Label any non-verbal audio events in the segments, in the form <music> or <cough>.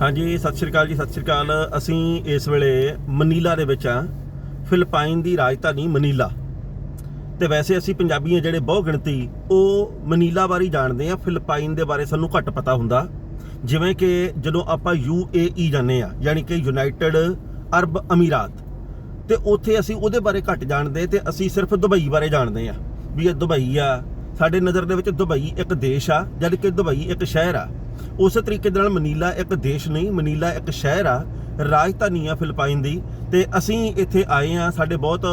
ਹਾਂਜੀ, ਸਤਿ ਸ਼੍ਰੀ ਅਕਾਲ ਜੀ, ਸਤਿ ਸ਼੍ਰੀ ਅਕਾਲ। ਅਸੀਂ ਇਸ ਵੇਲੇ ਮਨੀਲਾ ਦੇ ਵਿੱਚ ਆ ਫਿਲਪਾਈਨ ਦੀ ਰਾਜਧਾਨੀ ਮਨੀਲਾ। ਤੇ ਵੈਸੇ ਅਸੀਂ ਪੰਜਾਬੀ ਆ ਜਿਹੜੇ ਬਹੁ ਗਿਣਤੀ, ਉਹ ਮਨੀਲਾ ਬਾਰੇ ਜਾਣਦੇ ਆ ਫਿਲਪਾਈਨ ਦੇ ਬਾਰੇ ਸਾਨੂੰ ਘੱਟ ਪਤਾ ਹੁੰਦਾ। ਜਿਵੇਂ ਕਿ ਜਦੋਂ ਆਪਾਂ UAE ਜਾਂਦੇ ਆ ਯਾਨੀ ਕਿ ਯੂਨਾਈਟਿਡ ਅਰਬ ਅਮੀਰਾਤ, ਤੇ ਉੱਥੇ ਅਸੀਂ ਉਹਦੇ ਬਾਰੇ ਘੱਟ ਜਾਣਦੇ ਤੇ ਅਸੀਂ ਸਿਰਫ ਦੁਬਈ ਬਾਰੇ ਜਾਣਦੇ ਆ ਵੀ ਇਹ ਦੁਬਈ ਆ, ਸਾਡੇ ਨਜ਼ਰ ਦੇ ਵਿੱਚ ਦੁਬਈ ਇੱਕ ਦੇਸ਼ ਆ ਜਦ ਕਿ ਦੁਬਈ ਇੱਕ ਸ਼ਹਿਰ ਆ। ਉਸੇ ਤਰੀਕੇ ਦੇ ਨਾਲ ਮਨੀਲਾ ਇੱਕ ਦੇਸ਼ ਨਹੀਂ, ਮਨੀਲਾ ਇੱਕ ਸ਼ਹਿਰ ਆ, ਰਾਜਧਾਨੀ ਆ ਫਿਲਪਾਈਨ ਦੀ। ਤੇ ਅਸੀਂ ਇੱਥੇ ਆਏ ਆ ਸਾਡੇ ਬਹੁਤ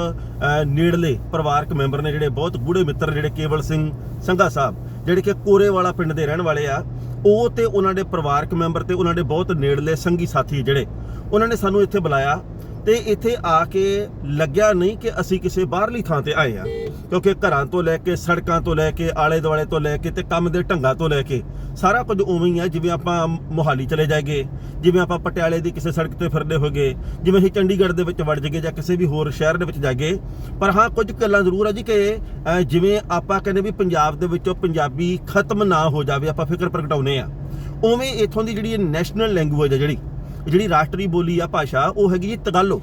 ਨੇੜਲੇ ਪਰਿਵਾਰਕ ਮੈਂਬਰ ਨੇ ਜਿਹੜੇ ਬਹੁਤ ਗੂੜੇ ਮਿੱਤਰ ਜਿਹੜੇ ਕੇਵਲ ਸਿੰਘ ਸੰਘਾ ਸਾਹਿਬ, ਜਿਹੜੇ ਕਿ ਕੋਰੇਵਾਲਾ ਪਿੰਡ ਦੇ ਰਹਿਣ ਵਾਲੇ ਆ, ਉਹ ਤੇ ਉਹਨਾਂ ਦੇ ਪਰਿਵਾਰਕ ਮੈਂਬਰ ਤੇ ਉਹਨਾਂ ਦੇ ਬਹੁਤ ਨੇੜਲੇ ਸੰਗੀ ਸਾਥੀ ਜਿਹੜੇ, ਉਹਨਾਂ ਨੇ ਸਾਨੂੰ ਇੱਥੇ ਬੁਲਾਇਆ ਤੇ ਇੱਥੇ ਆ ਕੇ ਲੱਗਿਆ ਨਹੀਂ ਕਿ ਅਸੀਂ ਕਿਸੇ ਬਾਹਰਲੀ ਥਾਂ ਤੇ ਆਏ ਆ ਕਿਉਂਕਿ ਘਰਾਂ ਤੋਂ ਲੈ ਕੇ, ਸੜਕਾਂ ਤੋਂ ਲੈ ਕੇ, ਆਲੇ ਦੁਆਲੇ ਤੋਂ ਲੈ ਕੇ ਤੇ ਕੰਮ ਦੇ ਢੰਗਾਂ ਤੋਂ ਲੈ ਕੇ, ਸਾਰਾ ਕੁਝ ਉਵੇਂ ਹੀ ਹੈ ਜਿਵੇਂ ਆਪਾਂ ਮੋਹਾਲੀ ਚਲੇ ਜਾਗੇ ਜਿਵੇਂ ਆਪਾਂ ਪਟਿਆਲੇ ਦੀ ਕਿਸੇ ਸੜਕ ਤੇ ਫਿਰਦੇ ਹੋਗੇ ਜਿਵੇਂ ਅਸੀਂ ਚੰਡੀਗੜ੍ਹ ਦੇ ਵਿੱਚ ਵੜ ਜਾਗੇ ਜਾਂ ਕਿਸੇ ਵੀ ਹੋਰ ਸ਼ਹਿਰ ਦੇ ਵਿੱਚ ਜਾਗੇ ਪਰ ਹਾਂ, ਕੁਝ ਗੱਲਾਂ ਜ਼ਰੂਰ ਆ ਜੀ ਕਿ ਜਿਵੇਂ ਆਪਾਂ ਕਹਿੰਦੇ ਵੀ ਪੰਜਾਬ ਦੇ ਵਿੱਚੋਂ ਪੰਜਾਬੀ ਖਤਮ ਨਾ ਹੋ ਜਾਵੇ, ਆਪਾਂ ਫਿਕਰ ਪ੍ਰਗਟਾਉਨੇ ਆ ਉਵੇਂ ਇਥੋਂ ਦੀ ਜਿਹੜੀ ਨੈਸ਼ਨਲ ਲੈਂਗੁਏਜ ਹੈ ਜਿਹੜੀ ਜਿਹੜੀ ਰਾਸ਼ਟਰੀ ਬੋਲੀ ਆ, ਭਾਸ਼ਾ, ਉਹ ਹੈਗੀ ਜੀ ਤਗਾਲੋ,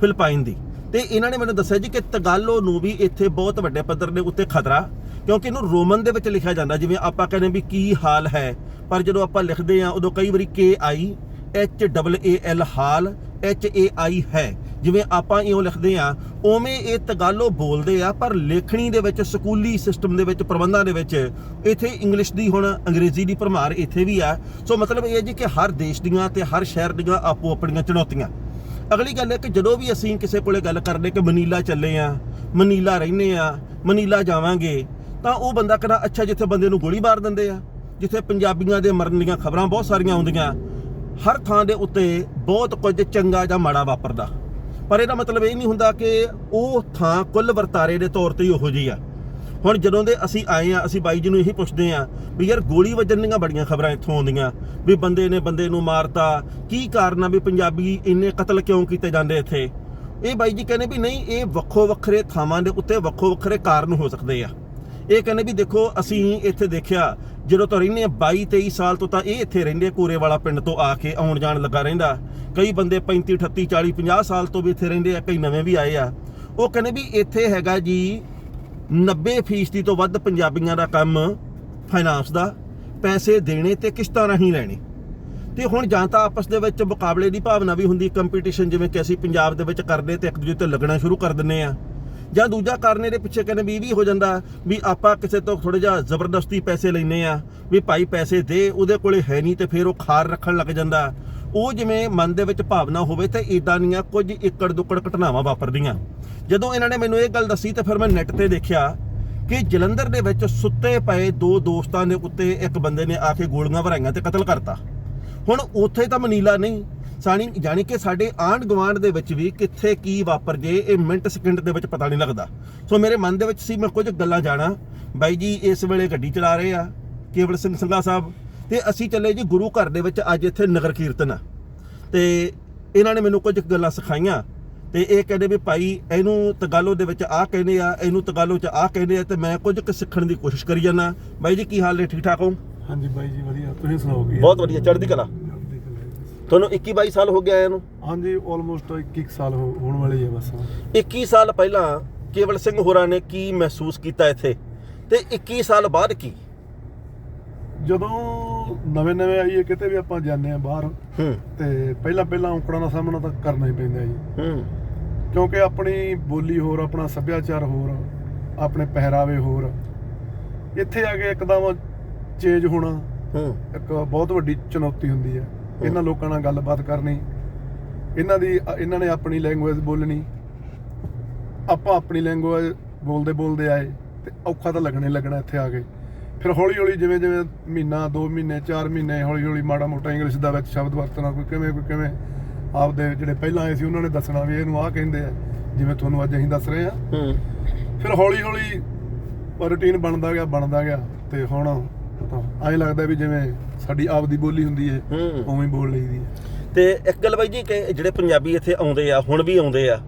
ਫਿਲਪਾਈਨ ਦੀ। ਤੇ ਇਹਨਾਂ ਨੇ ਮੈਨੂੰ ਦੱਸਿਆ ਜੀ ਕਿ ਤਗਾਲੋ ਨੂੰ ਵੀ ਇੱਥੇ ਬਹੁਤ ਵੱਡੇ ਪੱਧਰ ਦੇ ਉੱਤੇ ਖਤਰਾ, ਕਿਉਂਕਿ ਇਹਨੂੰ ਰੋਮਨ ਦੇ ਵਿੱਚ ਲਿਖਿਆ ਜਾਂਦਾ, ਜਿਵੇਂ ਆਪਾਂ ਕਹਿੰਦੇ ਵੀ ਕੀ ਹਾਲ ਹੈ, ਪਰ ਜਦੋਂ ਆਪਾਂ ਲਿਖਦੇ ਆ ਉਦੋਂ ਕਈ ਵਾਰੀ ਕੇ I H double A L hall H A I ਹੈ, ਜਿਵੇਂ ਆਪਾਂ ਇਉਂ ਲਿਖਦੇ ਆ ਉਵੇਂ ਇਹ ਤਗਾਲੋ ਬੋਲਦੇ ਆ, ਪਰ ਲੇਖਣੀ ਦੇ ਵਿੱਚ, ਸਕੂਲੀ ਸਿਸਟਮ ਦੇ ਵਿੱਚ, ਪ੍ਰਬੰਧਾਂ ਦੇ ਵਿੱਚ, ਇੱਥੇ ਇੰਗਲਿਸ਼ ਦੀ ਹੁਣ ਅੰਗਰੇਜ਼ੀ ਦੀ ਭਰਮਾਰ ਇੱਥੇ ਵੀ ਆ। ਸੋ ਮਤਲਬ ਇਹ ਹੈ ਜੀ ਕਿ ਹਰ ਦੇਸ਼ ਦੀਆਂ ਤੇ ਹਰ ਸ਼ਹਿਰ ਦੀਆਂ ਆਪੋ ਆਪਣੀਆਂ ਚੁਣੌਤੀਆਂ। ਅਗਲੀ ਗੱਲ ਹੈ ਕਿ ਜਦੋਂ ਵੀ ਅਸੀਂ ਕਿਸੇ ਕੋਲੇ ਗੱਲ ਕਰਦੇ ਕਿ ਮਨੀਲਾ ਚੱਲੇ ਆ, ਮਨੀਲਾ ਰਹਿੰਦੇ ਆ, ਮਨੀਲਾ ਜਾਵਾਂਗੇ, ਤਾਂ ਉਹ ਬੰਦਾ ਕਹਿੰਦਾ, ਅੱਛਾ, ਜਿੱਥੇ ਬੰਦੇ ਨੂੰ ਗੋਲੀ ਮਾਰ ਦਿੰਦੇ ਆ, ਜਿੱਥੇ ਪੰਜਾਬੀਆਂ ਦੇ ਮਰਨ ਦੀਆਂ ਖਬਰਾਂ ਬਹੁਤ ਸਾਰੀਆਂ ਆਉਂਦੀਆਂ, ਹਰ ਥਾਂ ਦੇ ਉੱਤੇ ਬਹੁਤ ਕੁਝ ਚੰਗਾ ਜਾਂ ਮਾੜਾ ਵਾਪਰਦਾ। ਪਰ ਇਹਦਾ ਮਤਲਬ ਇਹ ਨਹੀਂ ਹੁੰਦਾ ਕਿ ਉਹ ਥਾਂ ਕੁੱਲ ਵਰਤਾਰੇ ਦੇ ਤੌਰ ਤੇ ਹੀ ਉਹੋ ਜਿਹੀ ਆ। ਹੁਣ ਜਦੋਂ ਦੇ ਅਸੀਂ ਆਏ ਆ, ਅਸੀਂ ਬਾਈ ਜੀ ਨੂੰ ਇਹੀ ਪੁੱਛਦੇ ਆ ਵੀ ਯਾਰ ਗੋਲੀ ਵੱਜਣ ਦੀਆਂ ਬੜੀਆਂ ਖਬਰਾਂ ਇੱਥੋਂ ਆਉਂਦੀਆਂ, ਵੀ ਬੰਦੇ ਨੇ ਬੰਦੇ ਨੂੰ ਮਾਰਤਾ, ਕੀ ਕਾਰਨ ਆ ਵੀ ਪੰਜਾਬੀ ਇੰਨੇ ਕਤਲ ਕਿਉਂ ਕੀਤੇ ਜਾਂਦੇ ਇੱਥੇ? ਇਹ ਬਾਈ ਜੀ ਕਹਿੰਦੇ ਵੀ ਨਹੀਂ, ਇਹ ਵੱਖੋ ਵੱਖਰੇ ਥਾਵਾਂ ਦੇ ਉੱਤੇ ਵੱਖੋ ਵੱਖਰੇ ਕਾਰਨ ਹੋ ਸਕਦੇ ਆ। ਇਹ ਕਹਿੰਦੇ ਵੀ ਦੇਖੋ, ਅਸੀਂ ਇੱਥੇ ਦੇਖਿਆ, ਜਦੋਂ ਤੋਂ ਰਹਿੰਦੇ ਆ 22 23 ਸਾਲ ਤੋਂ ਤਾਂ ਇਹ ਇੱਥੇ ਰਹਿੰਦੇ ਕੋਰੇ ਵਾਲਾ ਪਿੰਡ ਤੋਂ ਆ ਕੇ ਆਉਣ ਜਾਣ ਲੱਗਾ ਰਹਿੰਦਾ। ਕਈ ਬੰਦੇ 35 38 40 50 ਸਾਲ ਤੋਂ ਵੀ ਇੱਥੇ ਰਹਿੰਦੇ ਆ, ਕਈ ਨਵੇਂ ਵੀ ਆਏ ਆ। ਉਹ ਕਹਿੰਦੇ ਵੀ ਇੱਥੇ ਹੈਗਾ ਜੀ 90% ਤੋਂ ਵੱਧ ਪੰਜਾਬੀਆਂ ਦਾ ਕੰਮ ਫਾਈਨਾਂਸ ਦਾ, ਪੈਸੇ ਦੇਣੇ ਤੇ ਕਿਸ਼ਤਾਂ ਰਾਹੀਂ ਲੈਣੇ। ਤੇ ਹੁਣ ਜਾਂ ਤਾਂ ਆਪਸ ਦੇ ਵਿੱਚ ਮੁਕਾਬਲੇ ਦੀ ਭਾਵਨਾ ਵੀ ਹੁੰਦੀ ਕੰਪੀਟੀਸ਼ਨ ਜਿਵੇਂ ਕਿ ਅਸੀਂ ਪੰਜਾਬ ਦੇ ਵਿੱਚ ਕਰਦੇ ਤੇ ਇੱਕ ਦੂਜੇ ਤੇ ਲੱਗਣਾ ਸ਼ੁਰੂ ਕਰ ਦਿੰਨੇ ਆ ਜਾਂ ਦੂਜਾ ਕਾਰਨ ਇਹਦੇ ਪਿੱਛੇ ਕਹਿੰਦੇ ਵੀ ਇਹ ਵੀ ਹੋ ਜਾਂਦਾ ਵੀ ਆਪਾਂ ਕਿਸੇ ਤੋਂ ਥੋੜਾ ਜਿਹਾ ਜ਼ਬਰਦਸਤੀ ਪੈਸੇ ਲੈਨੇ ਆ ਵੀ ਭਾਈ ਪੈਸੇ ਦੇ, ਉਹਦੇ ਕੋਲੇ ਹੈ ਨਹੀਂ ਤੇ ਫਿਰ ਉਹ ਖਾਰ ਰੱਖਣ ਲੱਗ ਜਾਂਦਾ। ਉਹ ਜਿਵੇਂ ਮਨ ਦੇ ਵਿੱਚ ਭਾਵਨਾ ਹੋਵੇ ਤੇ ਇਦਾਂ ਦੀਆਂ ਕੁਝ ਏਕੜ ਦੁੱਕੜ ਘਟਨਾਵਾਂ ਵਾਪਰਦੀਆਂ। ਜਦੋਂ ਇਹਨਾਂ ਨੇ ਮੈਨੂੰ ਇਹ ਗੱਲ ਦੱਸੀ ਤੇ ਫਿਰ ਮੈਂ ਨੈਟ ਤੇ ਦੇਖਿਆ ਕਿ ਜਲੰਧਰ ਦੇ ਵਿੱਚ ਸੁੱਤੇ ਪਏ ਦੋ ਦੋਸਤਾਂ ਦੇ ਉੱਤੇ ਇੱਕ ਬੰਦੇ ਨੇ ਆ ਕੇ ਗੋਲੀਆਂ ਭਰਾਈਆਂ ਤੇ ਕਤਲ ਕਰਤਾ। ਹੁਣ ਉੱਥੇ ਤਾਂ ਮਨੀਲਾ ਨਹੀਂ, ਸਾਣੀ ਜਾਣੀ ਕਿ ਸਾਡੇ ਆਂਢ ਗੁਆਂਢ ਦੇ ਵਿੱਚ ਵੀ ਕਿੱਥੇ ਕੀ ਵਾਪਰ ਜੇ ਇਹ ਮਿੰਟ ਸਕਿੰਟ ਦੇ ਵਿੱਚ ਪਤਾ ਨਹੀਂ ਲੱਗਦਾ। ਸੋ ਮੇਰੇ ਮਨ ਦੇ ਵਿੱਚ ਸੀ ਮੈਂ ਕੁਝ ਗੱਲਾਂ ਜਾਣਾ। ਬਾਈ ਜੀ, ਇਸ ਵੇਲੇ ਗੱਡੀ ਚਲਾ ਰਹੇ ਆ। ਕੇਵਲ ਸਿੰਘ ਸੰਘਾ ਸਾਹਿਬ ਤੇ ਅਸੀਂ ਚੱਲੇ ਜੀ ਗੁਰੂ ਘਰ ਦੇ ਵਿੱਚ ਅੱਜ ਇੱਥੇ ਨਗਰ ਕੀਰਤਨ ਆ। ਤੇ ਇਹਨਾਂ ਨੇ ਮੈਨੂੰ ਕੁਝ ਗੱਲਾਂ ਸਿਖਾਈਆਂ ਤੇ ਇਹ ਕਹਿੰਦੇ ਵੀ ਭਾਈ ਇਹਨੂੰ ਤਗਾਲੋ ਦੇ ਵਿੱਚ ਆਹ ਕਹਿੰਦੇ ਆ ਇਹਨੂੰ ਤਗਾਲੋ ਚ ਆਹ ਕਹਿੰਦੇ ਆ ਤੇ ਮੈਂ ਕੁਝ ਕੁ ਸਿੱਖਣ ਦੀ ਕੋਸ਼ਿਸ਼ ਕਰੀ ਜਾਂਦਾ। ਬਾਈ ਜੀ ਕੀ ਹਾਲ ਨੇ? ਠੀਕ ਠਾਕ ਹੋ? ਹਾਂਜੀ ਬਾਈ ਜੀ ਵਧੀਆ। ਤੁਸੀਂ ਸੁਣਾਓ ਕੀ ਬਹੁਤ ਵਧੀਆ ਚੜ੍ਹਦੀ ਕਲਾ। ਤੁਹਾਨੂੰ 21 22 ਸਾਲ ਹੋ ਗਿਆ ਆਇਆ ਨੂੰ ਹਾਂਜੀ ਆਲਮੋਸਟ 21 ਸਾਲ ਹੋ- ਹੋਣ ਵਾਲੇ ਹੀ ਆ ਬਸ 21 ਸਾਲ ਪਹਿਲਾਂ ਕੇਵਲ ਸਿੰਘ ਹੋਰਾਂ ਨੇ ਕੀ ਮਹਿਸੂਸ ਕੀਤਾ ਇੱਥੇ? ਤੇ 21 ਸਾਲ ਬਾਅਦ ਕੀ? ਜਦੋਂ ਨਵੇਂ ਨਵੇਂ ਆਈਏ ਕਿਤੇ ਵੀ ਆਪਾਂ ਜਾਂਦੇ ਆ ਬਾਹਰ ਹੂੰ। ਤੇ ਪਹਿਲਾਂ ਪਹਿਲਾਂ ਔਂਕੜਾਂ ਦਾ ਸਾਹਮਣਾ ਤਾਂ ਕਰਨਾ ਹੀ ਪੈਂਦਾ ਜੀ। ਹੂੰ। ਕਿਉਂਕਿ ਆਪਣੀ ਬੋਲੀ ਹੋਰ ਆਪਣਾ ਸੱਭਿਆਚਾਰ ਹੋਰ ਆਪਣੇ ਪਹਿਰਾਵੇ ਹੋਰ ਇੱਥੇ ਆ ਕੇ ਇੱਕਦਮ ਚੇਂਜ ਹੋਣਾ ਹੂੰ। ਇੱਕ ਬਹੁਤ ਵੱਡੀ ਚੁਣੌਤੀ ਹੁੰਦੀ ਹੈ। ਇਹਨਾਂ ਲੋਕਾਂ ਨਾਲ ਗੱਲਬਾਤ ਕਰਨੀ ਇਹਨਾਂ ਦੀ ਇਹਨਾਂ ਨੇ ਆਪਣੀ ਲੈਂਗੁਏਜ ਬੋਲਣੀ ਆਪਾਂ ਆਪਣੀ ਲੈਂਗੁਏਜ ਬੋਲਦੇ ਬੋਲਦੇ ਆਏ ਤੇ ਔਖਾ ਤਾਂ ਲੱਗਣੇ ਲੱਗਣਾ ਇੱਥੇ ਆ ਕੇ। ਫਿਰ ਹੌਲੀ ਹੌਲੀ ਜਿਵੇਂ ਜਿਵੇਂ ਮਹੀਨਾ 2 ਮਹੀਨੇ 4 ਮਹੀਨੇ ਹੌਲੀ ਹੌਲੀ ਮਾੜਾ ਮੋਟਾ ਇੰਗਲਿਸ਼ ਦਾ ਵਿੱਚ ਸ਼ਬਦ ਵਰਤਣਾ ਕੋਈ ਕਿਵੇਂ ਕੋਈ ਕਿਵੇਂ ਆਪਦੇ ਜਿਹੜੇ ਪਹਿਲਾਂ ਆਏ ਸੀ ਉਹਨਾਂ ਨੇ ਦੱਸਣਾ ਵੀ ਇਹਨੂੰ ਆਹ ਕਹਿੰਦੇ ਆ ਜਿਵੇਂ ਤੁਹਾਨੂੰ ਅੱਜ ਅਸੀਂ ਦੱਸ ਰਹੇ ਆ ਫਿਰ ਹੌਲੀ ਹੌਲੀ ਰੁਟੀਨ ਬਣਦਾ ਗਿਆ ਬਣਦਾ ਗਿਆ ਤੇ ਹੁਣ ਤਾਂ ਐਂ ਲੱਗਦਾ ਵੀ ਜਿਵੇਂ ਸਾਡੀ ਆਪਦੀ ਬੋਲੀ ਹੁੰਦੀ ਹੈ ਹੂੰ। ਉਵੇਂ ਹੀ ਬੋਲ ਲਈਦੀ ਹੈ। ਤੇ ਇੱਕ ਗੱਲ ਬਾਈ ਜੀ ਕਿ ਜਿਹੜੇ ਪੰਜਾਬੀ ਇੱਥੇ ਆਉਂਦੇ ਆ ਹੁਣ ਵੀ ਆਉਂਦੇ ਆ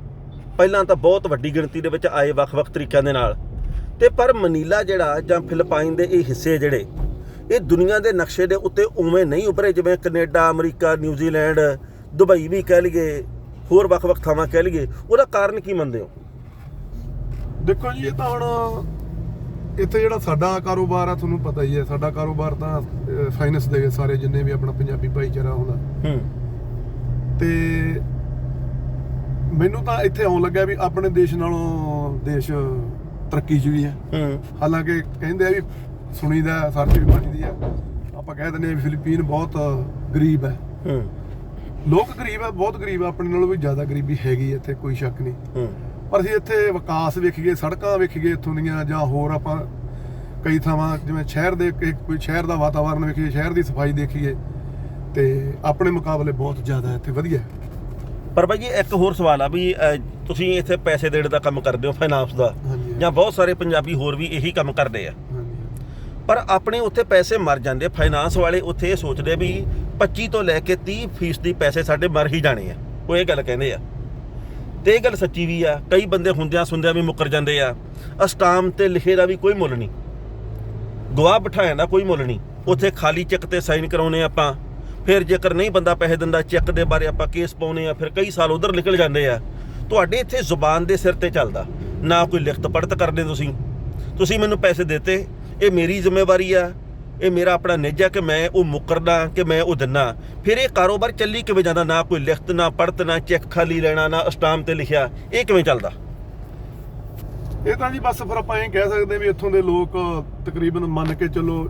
ਪਹਿਲਾਂ ਤਾਂ ਬਹੁਤ ਵੱਡੀ ਗਿਣਤੀ ਦੇ ਵਿੱਚ ਆਏ ਵੱਖ-ਵੱਖ ਤਰੀਕਿਆਂ ਦੇ ਨਾਲ। ਤੇ ਪਰ ਮਨੀਲਾ ਜਿਹੜਾ ਜਾਂ ਫਿਲੀਪਾਈਨ ਦੇ ਇਹ ਹਿੱਸੇ ਜਿਹੜੇ ਇਹ ਦੁਨੀਆ ਦੇ ਨਕਸ਼ੇ ਦੇ ਉੱਤੇ ਉਵੇਂ ਨਹੀਂ ਉੱਭਰੇ ਜਿਵੇਂ Canada America New Zealand Dubai ਵੀ ਕਹਿ ਲਈਏ ਹੋਰ ਵੱਖ-ਵੱਖ ਥਾਵਾਂ ਕਹਿ ਲਈਏ ਉਹਦਾ ਕਾਰਨ ਕੀ ਮੰਨਦੇ ਹੋ? ਦੇਖੋ ਜੀ ਇਹ ਤਾਂ ਹੁਣ ਇੱਥੇ ਜਿਹੜਾ ਸਾਡਾ ਕਾਰੋਬਾਰ ਆ ਤੁਹਾਨੂੰ ਪਤਾ ਹੀ ਹੈ ਸਾਡਾ ਕਾਰੋਬਾਰ ਤਾਂ ਫਾਈਨੈਂਸ ਦੇ ਸਾਰੇ ਜਿੰਨੇ ਵੀ ਆਪਣਾ ਪੰਜਾਬੀ ਭਾਈਚਾਰਾ ਹੁੰਦਾ। ਹੂੰ। ਤੇ ਮੈਨੂੰ ਤਾਂ ਇੱਥੇ ਆਉਣ ਲੱਗਿਆ ਵੀ ਆਪਣੇ ਦੇਸ਼ ਨਾਲੋਂ ਦੇਸ਼ ਤਰੱਕੀ 'ਚ ਵੀ ਹੈ। ਹੂੰ। ਹਾਲਾਂਕਿ ਕਹਿੰਦੇ ਆ ਵੀ ਸੁਣੀਦਾ ਸਰਚ ਵੀ ਮਾਰੀਦੀ ਆ ਆਪਾਂ ਕਹਿ ਦਿੰਦੇ ਆ ਵੀ ਫਿਲੀਪੀਨ ਬਹੁਤ ਗਰੀਬ ਹੈ। ਹੂੰ। ਲੋਕ ਗਰੀਬ ਹੈ ਬਹੁਤ ਗਰੀਬ ਆ ਆਪਣੇ ਨਾਲੋਂ ਵੀ ਜ਼ਿਆਦਾ ਗਰੀਬੀ ਹੈਗੀ ਹੈ ਇੱਥੇ ਕੋਈ ਸ਼ੱਕ ਨਹੀਂ। ਹੂੰ। ਪਰ ਅਸੀਂ ਇੱਥੇ ਵਿਕਾਸ ਵੇਖੀਏ ਸੜਕਾਂ ਵੇਖੀਏ ਇੱਥੋਂ ਦੀਆਂ ਜਾਂ ਹੋਰ ਆਪਾਂ ਕਈ ਥਾਵਾਂ ਜਿਵੇਂ ਸ਼ਹਿਰ ਦੇ ਕੋਈ ਸ਼ਹਿਰ ਦਾ ਵਾਤਾਵਰਣ ਵੇਖੀਏ ਸ਼ਹਿਰ ਦੀ ਸਫ਼ਾਈ ਦੇਖੀਏ ਤੇ ਆਪਣੇ ਮੁਕਾਬਲੇ ਬਹੁਤ ਜ਼ਿਆਦਾ ਇੱਥੇ ਵਧੀਆ ਹੈ। ਪਰ ਬਾਈ ਜੀ ਇੱਕ ਹੋਰ ਸਵਾਲ ਆ ਵੀ ਅਹ, ਤੁਸੀਂ ਇੱਥੇ ਪੈਸੇ ਦੇਣ ਦਾ ਕੰਮ ਕਰਦੇ ਹੋ ਫਾਈਨਾਂਸ ਦਾ। ਹਾਂਜੀ। ਜਾਂ ਬਹੁਤ ਸਾਰੇ ਪੰਜਾਬੀ ਹੋਰ ਵੀ ਇਹੀ ਕੰਮ ਕਰਦੇ ਆ। ਪਰ ਆਪਣੇ ਉੱਥੇ ਪੈਸੇ ਮਰ ਜਾਂਦੇ ਫਾਈਨਾਂਸ ਵਾਲੇ ਉੱਥੇ ਇਹ ਸੋਚਦੇ ਵੀ 25 ਤੋਂ ਲੈ ਕੇ 30 ਫੀਸਦੀ ਪੈਸੇ ਸਾਡੇ ਮਰ ਹੀ ਜਾਣੇ ਆ। ਉਹ ਇਹ ਗੱਲ ਕਹਿੰਦੇ ਆ। ਤੇ ਇਹ ਗੱਲ ਸੱਚੀ ਵੀ ਆ। ਕਈ ਬੰਦੇ ਹੁੰਦਿਆਂ ਸੁੰਦਿਆਂ ਵੀ ਮੁੱਕਰ ਜਾਂਦੇ ਆ। ਅਸਟਾਮ ਤੇ ਲਿਖੇ ਦਾ ਵੀ ਕੋਈ ਮੁੱਲ ਨਹੀਂ। ਗਵਾਹ ਬਿਠਾਇਆ ਦਾ ਕੋਈ ਮੁੱਲ ਨਹੀਂ। ਉੱਥੇ ਖਾਲੀ ਚੈੱਕ ਤੇ ਸਾਈਨ ਕਰਾਉਨੇ ਆਪਾਂ। ਫਿਰ ਜੇਕਰ ਨਹੀਂ ਬੰਦਾ ਪੈਸੇ ਦਿੰਦਾ, ਚੈੱਕ ਦੇ ਬਾਰੇ ਆਪਾਂ ਕੇਸ ਪਾਉਨੇ ਆ। ਫਿਰ ਕਈ ਸਾਲ ਉਧਰ ਨਿਕਲ ਜਾਂਦੇ ਆ। ਤੁਹਾਡੇ ਇੱਥੇ ਜ਼ੁਬਾਨ ਦੇ ਸਿਰ ਤੇ ਚੱਲਦਾ। ਨਾ ਕੋਈ ਲਿਖਤ ਪੜਤ ਕਰਦੇ ਤੁਸੀਂ। ਤੁਸੀਂ ਮੈਨੂੰ ਪੈਸੇ ਦਿੱਤੇ ਇਹ ਮੇਰੀ ਜ਼ਿੰਮੇਵਾਰੀ ਆ। ਇਹ ਮੇਰਾ ਆਪਣਾ ਨਿੱਜ ਆ ਕਿ ਮੈਂ ਉਹ ਮੁਕਰਦਾ ਕਿ ਮੈਂ ਉਹ ਦਿੰਨਾ। ਫਿਰ ਇਹ ਕਾਰੋਬਾਰ ਚੱਲੀ ਕਿਵੇਂ ਜਾਂਦਾ? ਨਾ ਕੋਈ ਲਿਖਤ ਨਾ ਪੜਤ ਨਾ ਚੈੱਕ ਖਾਲੀ ਲੈਣਾ ਨਾ ਅਸਟਾਮ ਤੇ ਲਿਖਿਆ। ਇਹ ਕਿਵੇਂ ਚੱਲਦਾ? ਇਹ ਤਾਂ ਜੀ ਬਸ ਫਿਰ ਆਪਾਂ ਇਹ ਕਹਿ ਸਕਦੇ ਵੀ ਇੱਥੋਂ ਦੇ ਲੋਕ ਤਕਰੀਬਨ ਮੰਨ ਕੇ ਚੱਲੋ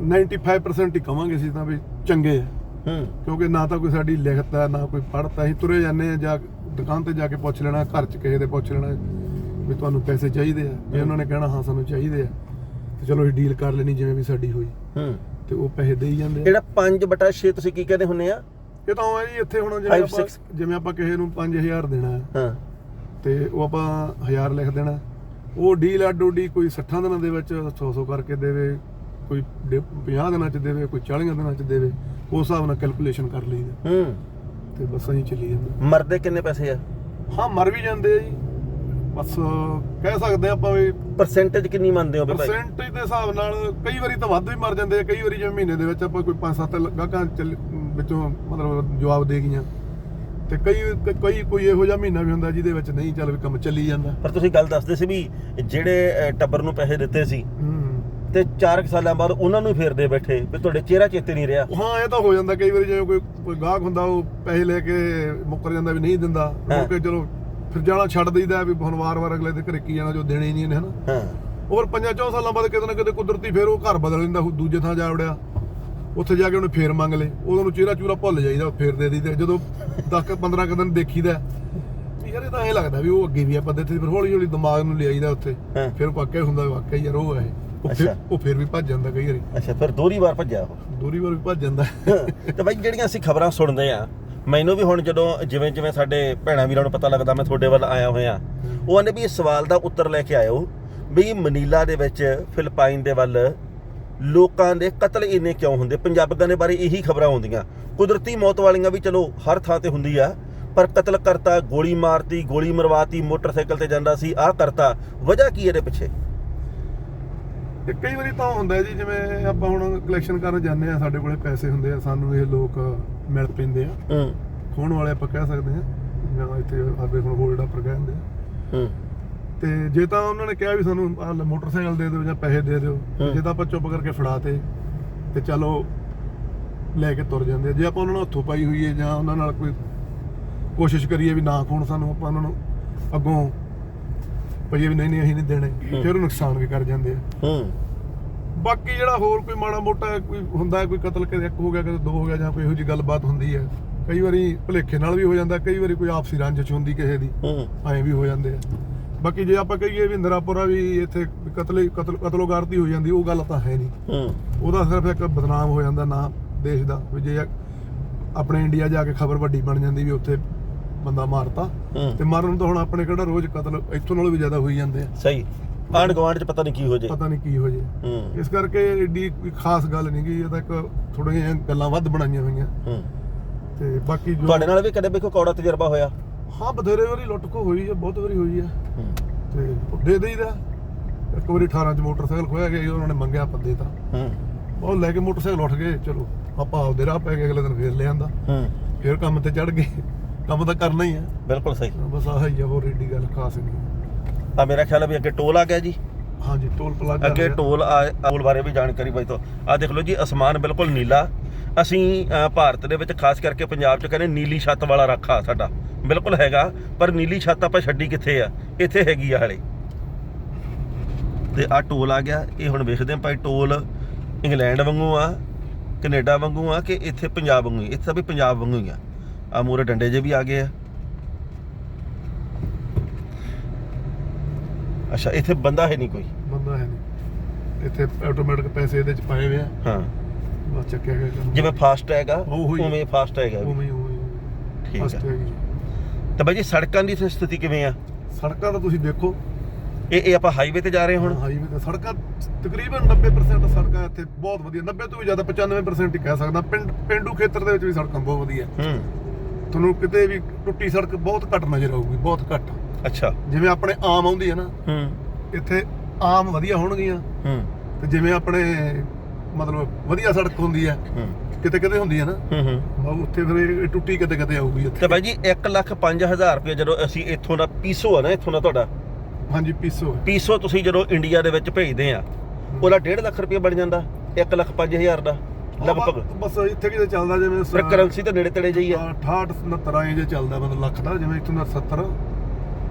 95% ਹੀ ਕਵਾਂਗੇ ਅਸੀਂ ਤਾਂ ਵੀ ਚੰਗੇ ਆ। ਹੂੰ। ਕਿਉਂਕਿ ਨਾ ਤਾਂ ਕੋਈ ਸਾਡੀ ਲਿਖਤ ਹੈ ਨਾ ਕੋਈ ਪੜ੍ਹਤ ਹੈ ਅਸੀਂ ਤੁਰੇ ਜਾਂਦੇ ਆ ਜਾ ਦੁਕਾਨ ਤੇ ਜਾ ਕੇ ਪੁੱਛ ਲੈਣਾ ਘਰ 'ਚ ਕਿਸੇ ਦੇ ਪੁੱਛ ਲੈਣਾ। ਵੀ ਤੁਹਾਨੂੰ ਪੈਸੇ ਚਾਹੀਦੇ ਆ। ਜੇ ਉਹਨਾਂ ਨੇ ਕਹਿਣਾ ਹਾਂ ਸਾਨੂੰ ਚਾਹੀਦੇ ਆ ਤੇ ਚਲੋ ਅਸੀਂ ਡੀਲ ਕਰ ਲੈਣੀ ਜਿਵੇਂ ਵੀ ਸਾਡੀ ਹੋਈ। ਹੂੰ। ਤੇ ਉਹ ਪੈਸੇ ਦੇਈ ਜਾਂਦੇ ਆ। ਜਿਹੜਾ 5 ਬਟਾ 6 ਤੁਸੀਂ ਕੀ ਕਹਿੰਦੇ ਹੁੰਨੇ ਆ? ਇਹ ਤਾਂ ਉਹ ਹੈ ਜੀ ਇੱਥੇ ਹੁਣ ਜਿਵੇਂ Five, ਆਪਾਂ six. ਜਿਵੇਂ ਆਪਾਂ ਕਿਸੇ ਨੂੰ 5000 ਦੇਣਾ ਹੈ ਹਾਂ। ਤੇ ਉਹ ਆਪਾਂ 1000 ਲਿਖ ਦੇਣਾ ਉਹ ਡੀਲ ਅੱਡੋਡੀ ਕੋਈ 60 ਦਿਨਾਂ ਦੇ ਵਿੱਚ 100 ਕਰਕੇ ਦੇਵੇ ਕੋਈ ਡੇ- 50 ਦਿਨਾਂ ਚ ਦੇਵੇ ਕੋਈ 40 ਦਿਨਾਂ ਚ ਦੇਵੇ ਉਸ ਹਿਸਾਬ ਨਾਲ ਕੈਲਕੂਲੇਸ਼ਨ ਕਰ ਲਈਦਾ। ਹੂੰ। ਤੇ ਬਸ ਅਸੀਂ ਚੱਲੀ ਜਾਂਦੇ। ਮਰਦੇ ਕਿੰਨੇ ਪੈਸੇ ਆ? ਹਾਂ ਮਰ ਵੀ ਜਾਂਦੇ ਆ ਜੀ। ਬਸ ਕਹਿ ਸਕਦੇ ਆਪਾਂ ਵੀ ਪਰਸੈਂਟੇਜ ਕਿੰਨੀ ਮੰਨਦੇ ਹੋ ਭਾਈ? ਪਰਸੈਂਟੇਜ ਦੇ ਹਿਸਾਬ ਨਾਲ ਕਈ ਵਾਰੀ ਤਾਂ ਵੱਧ ਵੀ ਮਰ ਜਾਂਦੇ ਆ ਕਈ ਵਾਰੀ ਜਿਵੇਂ ਮਹੀਨੇ ਦੇ ਵਿੱਚ ਆਪਾਂ ਕੋਈ 5-7 ਗਾਹਕਾਂ ਵਿੱਚੋਂ ਮਤਲਬ ਜਵਾਬ ਦੇ ਗਈਆਂ। ਤੇ ਕਈ ਕਈ ਕੋਈ ਇਹੋ ਜਿਹਾ ਮਹੀਨਾ ਵੀ ਹੁੰਦਾ ਜਿਹਦੇ ਵਿੱਚ ਨਹੀਂ ਚੱਲ ਵੀ ਕੰਮ ਚੱਲੀ ਜਾਂਦਾ। ਪਰ ਤੁਸੀਂ ਗੱਲ ਦੱਸਦੇ ਸੀ ਵੀ ਜਿਹੜੇ ਟੱਬਰ ਨੂੰ ਪੈਸੇ ਦਿੱਤੇ ਸੀ ਤੇ 4 ਸਾਲਾਂ ਬਾਅਦ ਉਹਨਾਂ ਨੂੰ ਫੇਰਦੇ ਬੈਠੇ ਵੀ ਤੁਹਾਡੇ ਚਿਹਰਾ ਚੇਤੇ ਨਹੀਂ ਰਿਹਾ। ਹਾਂ ਇਹ ਤਾਂ ਹੋ ਜਾਂਦਾ ਕਈ ਵਾਰੀ ਜਿਵੇਂ ਕੋਈ ਕੋਈ ਗਾਹਕ ਹੁੰਦਾ ਉਹ ਪੈਸੇ ਲੈ ਕੇ ਮੁੱਕਰ ਜਾਂਦਾ ਵੀ ਨਹੀਂ ਦਿੰਦਾ। ਮੁੜ ਕੇ ਚਲੋ ਫਿਰ ਜਾਣਾ ਛੱਡ ਦਈਦਾ ਵੀ ਹੁਣ ਵਾਰ-ਵਾਰ ਅਗਲੇ ਦੇ ਘਰੇ ਕੀ ਜਾਣਾ ਜੋ ਦੇਣੇ ਨਹੀਂ ਇਹਨੇ ਹਨਾ? ਹਾਂ। ਹੋਰ ਪੰਜਾਂ ਚੌਂ ਸਾਲਾਂ ਬਾਅਦ ਕਿਤੇ ਨਾ ਕਿਤੇ ਕੁਦਰਤੀ ਫੇਰ ਉਹ ਘਰ ਬਦਲ ਲੈਂਦਾ ਦੂਜੇ ਥਾਂ ਜਾ ਵੜਿਆ। ਉੱਥੇ ਜਾ ਕੇ ਉਹਨੇ ਫੇਰ ਮੰਗ ਲਏ। ਉਦੋਂ ਨੂੰ ਚਿਹਰਾ ਚੂਰਾ ਭੁੱਲ ਜਾਈਦਾ ਫੇਰ ਦੇ ਦਈਦਾ। ਜਦੋਂ 10 15 ਕੁ ਦਿਨ ਦੇਖੀਦਾ ਯਾਰ ਇਹ ਤਾਂ ਐ ਲੱਗਦਾ ਵੀ ਉਹ ਅੱਗੇ ਵੀ ਆਪਾਂ ਦਿੱਤੇ ਫਿਰ ਹੌਲੀ ਹੌਲੀ ਦਿਮਾਗ ਨੂੰ ਲਿਆਈਦਾ ਉੱਥੇ। ਫਿਰ ਵਾਕਿਆ ਹੁੰਦਾ ਵਾਕਿਆ ਯਾਰ ਉਹ ਹੈ ਉਹ ਫਿਰ ਵੀ ਭੱਜ ਜਾਂਦਾ ਕਈ ਵਾਰੀ। ਅੱਛਾ ਫਿਰ ਦੋਹਰੀ ਵਾਰ ਭੱਜਿਆ ਉਹ। ਦੂਰੀ ਵਾਰ ਵੀ ਭੱਜ ਜਾਂਦਾ। ਤੇ ਬਾਈ ਜਿਹੜੀਆਂ ਅਸੀਂ ਖਬਰਾਂ ਸੁਣਦੇ ਆ ਮੈਨੂੰ ਵੀ ਹੁਣ ਜਦੋਂ ਜਿਵੇਂ ਜਿਵੇਂ ਸਾਡੇ ਭੈਣਾਂ ਵੀਰਾਂ ਨੂੰ ਪਤਾ ਲੱਗਦਾ ਮੈਂ ਤੁਹਾਡੇ ਵੱਲ ਆਇਆ ਹੋਇਆ, ਉਹ ਆਨੇ ਵੀ ਇਸ ਸਵਾਲ ਦਾ ਉੱਤਰ ਲੈ ਕੇ ਆਇਓ ਵੀ ਮਨੀਲਾ ਦੇ ਵਿੱਚ, ਫਿਲਪਾਈਨ ਦੇ ਵੱਲ ਲੋਕਾਂ ਦੇ ਕਤਲ ਇੰਨੇ ਕਿਉਂ ਹੁੰਦੇ? ਪੰਜਾਬੀਆਂ ਦੇ ਬਾਰੇ ਇਹੀ ਖਬਰਾਂ ਆਉਂਦੀਆਂ। ਕੁਦਰਤੀ ਮੌਤ ਵਾਲੀਆਂ ਵੀ ਚਲੋ ਹਰ ਥਾਂ ਤੇ ਹੁੰਦੀ ਆ, ਪਰ ਕਤਲ ਕਰਤਾ ਗੋਲੀ ਮਾਰਤੀ, ਗੋਲੀ ਮਰਵਾਤੀ, ਮੋਟਰਸਾਈਕਲ ਤੇ ਜਾਂਦਾ ਸੀ, ਆਹ ਕਰਤਾ, ਵਜ੍ਹਾ ਕੀ ਇਹਦੇ ਪਿੱਛੇ? ਤੇ ਕਈ ਵਾਰੀ ਤਾਂ ਹੁੰਦਾ ਜੀ, ਜਿਵੇਂ ਆਪਾਂ ਹੁਣ ਕਲੈਕਸ਼ਨ ਕਰਨ ਜਾਂਦੇ ਆ ਸਾਡੇ ਕੋਲੇ ਪੈਸੇ ਹੁੰਦੇ ਆ, ਸਾਨੂੰ ਇਹ ਲੋਕ ਮਿਲ ਪੈਂਦੇ ਆ ਹੂੰ ਖੋਣ ਵਾਲੇ ਆਪਾਂ ਕਹਿ ਸਕਦੇ ਆ ਜਾਂ ਇੱਥੇ ਸਾਡੇ ਕੋਲ ਹੋਲਡ ਅਪਰ ਕਹਿੰਦੇ ਆ ਹੂੰ ਤੇ ਜੇ ਤਾਂ ਉਹਨਾਂ ਨੇ ਕਿਹਾ ਵੀ ਸਾਨੂੰ ਆਹ ਲੈ ਮੋਟਰਸਾਈਕਲ ਦੇ ਦਿਓ ਜਾਂ ਪੈਸੇ ਦੇ ਦਿਓ ਹੂੰ। ਜੇ ਤਾਂ ਆਪਾਂ ਚੁੱਪ ਕਰਕੇ ਫੜਾਤੇ ਤੇ ਚਲੋ ਲੈ ਕੇ ਤੁਰ ਜਾਂਦੇ ਆ। ਜੇ ਆਪਾਂ ਉਹਨਾਂ ਨੂੰ ਹੱਥੋਂ ਪਾਈ ਹੋਈ ਹੈ ਜਾਂ ਉਹਨਾਂ ਨਾਲ ਕੋਈ ਕੋਸ਼ਿਸ਼ ਕਰੀਏ ਵੀ ਨਾ ਖੋਣ ਸਾਨੂੰ ਆਪਾਂ ਉਹਨਾਂ ਨੂੰ ਅੱਗੋਂ ਪਈਏ ਵੀ ਨਹੀਂ ਨਹੀਂ ਅਸੀਂ ਨਹੀਂ ਦੇਣੇ। ਫਿਰ ਉਹ ਨੁਕਸਾਨ ਵੀ ਕਰ ਜਾਂਦੇ ਆ ਹੂੰ ਬਾਕੀ ਜਿਹੜਾ ਹੋਰ ਕੋਈ ਮਾੜਾ ਮੋਟਾ ਕੋਈ ਹੁੰਦਾ ਕੋਈ ਕਤਲ ਕਦੇ ਇੱਕ ਹੋ ਗਿਆ ਕਦੇ ਦੋ ਹੋ ਗਿਆ ਜਾਂ ਕੋਈ ਇਹੋ ਜਿਹੀ ਗੱਲਬਾਤ ਹੁੰਦੀ ਹੈ ਕਈ ਵਾਰੀ ਭੁਲੇਖੇ ਨਾਲ ਵੀ ਹੋ ਜਾਂਦਾ ਕਈ ਵਾਰੀ ਕੋਈ ਆਪਸੀ ਰੰਜਿਸ਼ ਹੁੰਦੀ ਕਿਸੇ ਦੀ ਐਂ ਵੀ ਹੋ ਜਾਂਦੇ ਆ। ਬਾਕੀ ਜੇ ਆਪਾਂ ਕਹੀਏ ਵੀ ਇੰਦਰਾਪੁਰਾ ਵੀ ਇੱਥੇ ਕਤਲ ਕਤਲ ਕਤਲੋਗਾਰਤੀ ਹੋ ਜਾਂਦੀ ਉਹ ਗੱਲ ਤਾਂ ਹੈ ਨਹੀਂ। ਉਹਦਾ ਸਿਰਫ ਇੱਕ ਬਦਨਾਮ ਹੋ ਜਾਂਦਾ ਨਾਂ ਦੇਸ਼ ਦਾ ਵੀ ਜੇ ਆਪਣੇ ਇੰਡੀਆ ਜਾ ਕੇ ਖਬਰ ਵੱਡੀ ਬਣ ਜਾਂਦੀ ਵੀ ਉੱਥੇ ਬੰਦਾ ਮਾਰਤਾ ਤੇ ਮਰਨ ਤਾਂ ਹੁਣ ਆਪਣੇ ਕਿਹੜਾ ਰੋਜ਼ ਕਤਲ ਇੱਥੋਂ ਨਾਲੋਂ ਵੀ ਜ਼ਿਆਦਾ ਹੋਈ ਜਾਂਦੇ ਆ। ਸਹੀ। ਆਂਢ ਗੁਆਂਢ ਚ ਪਤਾ ਨਹੀਂ ਕੀ ਹੋ ਜੇ। ਪਤਾ ਨਹੀਂ ਕੀ ਹੋ ਜੇ। ਹੂੰ। ਇਸ ਕਰਕੇ ਏਡੀ ਕੋਈ ਖਾਸ ਗੱਲ ਨਹੀਂ ਗੀ ਇਹ ਤਾਂ ਇੱਕ ਥੋੜੀਆਂ ਜਿਹੀਆਂ ਗੱਲਾਂ ਵੱਧ ਬਣਾਈਆਂ ਹੋਈਆਂ। ਹੂੰ। ਤੇ ਬਾਕੀ ਜੋ ਤੁਹਾਡੇ ਨਾਲ ਵੀ ਕਦੇ ਵੀ ਕੋਈ ਕੌੜਾ ਤਜਰਬਾ ਹੋਇਆ? ਹਾਂ ਬਥੇਰੇ ਵਾਰੀ ਲੁੱਟ ਖੋ ਹੋਈ ਹੈ ਬਹੁਤ ਵਾਰੀ ਹੋਈ ਹੈ ਹੂੰ। ਤੇ ਦੇ ਦੇਈਦਾ ਇੱਕ ਵਾਰੀ 18 ਚ ਮੋਟਰਸਾਈਕਲ ਖੋਇਆ ਗਿਆ ਉਹਨਾਂ ਨੇ ਮੰਗਿਆ ਆਪਾਂ ਦੇਤਾ ਹੂੰ। ਉਹ ਲੈ ਕੇ ਮੋਟਰਸਾਈਕਲ ਉੱਠ ਗਏ ਚਲੋ ਆਪਾਂ ਆਪਦੇ ਰਾਹ ਪੈ ਗਏ ਅਗਲੇ ਦਿਨ ਫੇਰ ਲਿਆਂਦਾ ਹੂੰ। ਫੇਰ ਕੰਮ ਤੇ ਚੜ ਗਏ। ਕੰਮ ਤਾਂ ਕਰਨਾ ਹੀ ਆ। ਬਿਲਕੁਲ ਸਹੀ। ਬਸ ਆਹ ਹੀ ਆ ਹੋਰ ਏਡੀ ਗੱਲ ਖਾਸ ਨਹੀਂ ਆ ਮੇਰਾ ਖਿਆਲ ਹੈ ਵੀ ਅੱਗੇ ਟੋਲ ਆ ਗਿਆ ਜੀ। ਹਾਂਜੀ ਟੋਲ ਪਲਾਜ਼ਾ ਅੱਗੇ ਟੋਲ ਆ- ਟੋਲ ਬਾਰੇ ਵੀ ਜਾਣਕਾਰੀ ਬਾਈ ਤੋਂ। ਆ ਦੇਖ ਲਓ ਜੀ ਅਸਮਾਨ ਬਿਲਕੁਲ ਨੀਲਾ। ਅਸੀਂ ਭਾਰਤ ਦੇ ਵਿੱਚ ਖਾਸ ਕਰਕੇ ਪੰਜਾਬ 'ਚ ਕਹਿੰਦੇ ਨੀਲੀ ਛੱਤ ਵਾਲਾ ਰੱਖਾ ਸਾਡਾ। ਬਿਲਕੁਲ ਹੈਗਾ ਪਰ ਨੀਲੀ ਛੱਤ ਆਪਾਂ ਛੱਡੀ ਕਿੱਥੇ ਆ? ਇੱਥੇ ਹੈਗੀ ਆ ਹਲੇ। ਤੇ ਆ ਟੋਲ ਆ ਗਿਆ। ਇਹ ਹੁਣ ਵੇਖਦੇ ਹਾਂ ਭਾਈ ਟੋਲ ਇੰਗਲੈਂਡ ਵਾਂਗੂ ਆ ਕੈਨੇਡਾ ਵਾਂਗੂ ਆ ਕਿ ਇੱਥੇ ਪੰਜਾਬ ਵਾਂਗੂ ਇੱਥੇ ਤਾਂ ਵੀ ਪੰਜਾਬ ਵਾਂਗੂ ਹੀ ਆ। ਆ ਮੂਰੇ ਡੰਡੇ ਜੇ ਵੀ ਆ ਗਏ ਆ। ਅੱਛਾ ਇੱਥੇ ਬੰਦਾ ਹੈ ਨਹੀਂ ਕੋਈ? ਬੰਦਾ ਹੈ ਨਹੀਂ। ਇੱਥੇ ਆਟੋਮੈਟਿਕ ਪੈਸੇ ਇਹਦੇ ਚ ਪਾਏ ਹੋਏ ਆ। ਹਾਂ। ਬਸ ਚੱਕਿਆ ਗਿਆ ਕੰਮ। ਜਿਵੇਂ ਫਾਸਟ ਹੈਗਾ ਉਹੀ। ਉਵੇਂ ਫਾਸਟ ਹੈਗਾ ਵੀ। ਉਵੇਂ ਹੀ ਉਵੇਂ। ਹੀ ਠੀਕ ਫਸਟ ਹੈ। ਹੈਗੀ। ਤਾਂ ਬਾਈ ਜੀ ਸੜਕਾਂ ਦੀ ਇੱਥੇ ਸਥਿਤੀ ਕਿਵੇਂ ਆ? ਸੜਕਾਂ ਤਾਂ ਤੁਸੀਂ ਦੇਖੋ। ਇਹ ਇਹ ਆਪਾਂ ਹਾਈਵੇ ਤੇ ਜਾ ਰਹੇ ਹਾਂ ਹੁਣ? ਹਾਈਵੇ ਤੇ। ਸੜਕਾਂ ਤਕਰੀਬਨ 90% ਸੜਕਾਂ ਇੱਥੇ ਬਹੁਤ ਵਧੀਆ। 90 ਤੋਂ ਵੀ ਜ਼ਿਆਦਾ 95% ਹੀ ਕਹਿ ਸਕਦਾ। ਪਿੰਡ ਪਿੰਡੂ ਖੇਤਰ ਦੇ ਵਿੱਚ ਵੀ ਸੜਕਾਂ ਬਹੁਤ ਵਧੀਆ। ਹੂੰ। ਤੁਹਾਨੂੰ ਕਿਤੇ ਵੀ ਟੁੱਟੀ ਸੜਕ ਬਹੁਤ ਘੱਟ ਨਜ਼ਰ ਆਊਗੀ ਬਹੁਤ ਘੱਟ। ਅੱਛਾ। ਜਿਵੇਂ ਆਪਣੇ ਆਮ ਆਉਂਦੀ ਹੈ ਨਾ ਹੂੰ। ਇੱਥੇ ਆਮ ਵਧੀਆ ਹੋਣਗੀਆਂ। ਹੂੰ। ਤੇ ਜਿਵੇਂ ਆਪਣੇ ਮਤਲਬ ਵਧੀਆ ਸੜਕ ਹੁੰਦੀ ਹੈ ਹੂੰ। ਕਿਤੇ ਕਿਤੇ ਹੁੰਦੀ ਹੈ ਨਾ। ਹੂੰ ਹੂੰ। ਉਹ ਉੱਥੇ ਫਿਰ ਇਹ ਟੁੱਟੀ ਕਿਤੇ ਕਿਤੇ ਆਊਗੀ ਤੇ ਇੱਥੇ ਬਾਈ ਜੀ 1 ਲੱਖ 5000 ਰੁਪਏ ਜਦੋਂ ਅਸੀਂ ਇੱਥੋਂ ਦਾ ਪੀਸੋ ਆ ਨਾ ਇੱਥੋਂ ਦਾ ਤੁਹਾਡਾ। ਹਾਂਜੀ ਪੀਸੋ। ਹੈ। ਪੀਸੋ ਤੁਸੀਂ ਜਦੋਂ ਇੰਡੀਆ ਦੇ ਵਿੱਚ ਭੇਜਦੇ ਆ ਉਹਦਾ 1.5 ਲੱਖ ਰੁਪਏ ਬਣ ਜਾਂਦਾ 1 ਲੱਖ 5000 ਦਾ ਲਗਭਗ। ਬਸ ਇੱਥੇ ਕਿਤੇ ਚੱਲਦਾ ਜਿਵੇਂ ਸ- ਪਰ ਕਰੰਸੀ ਤਾਂ ਨੇੜੇ ਤੇੜੇ ਜਿਹੀ ਆ। 68 69 ਐਂ ਜੇ ਚੱਲਦਾ ਮਤਲਬ ਲੱਖ ਦਾ ਜਿਵੇਂ ਇੱਥੋਂ ਦਾ 70 ਤਾਂ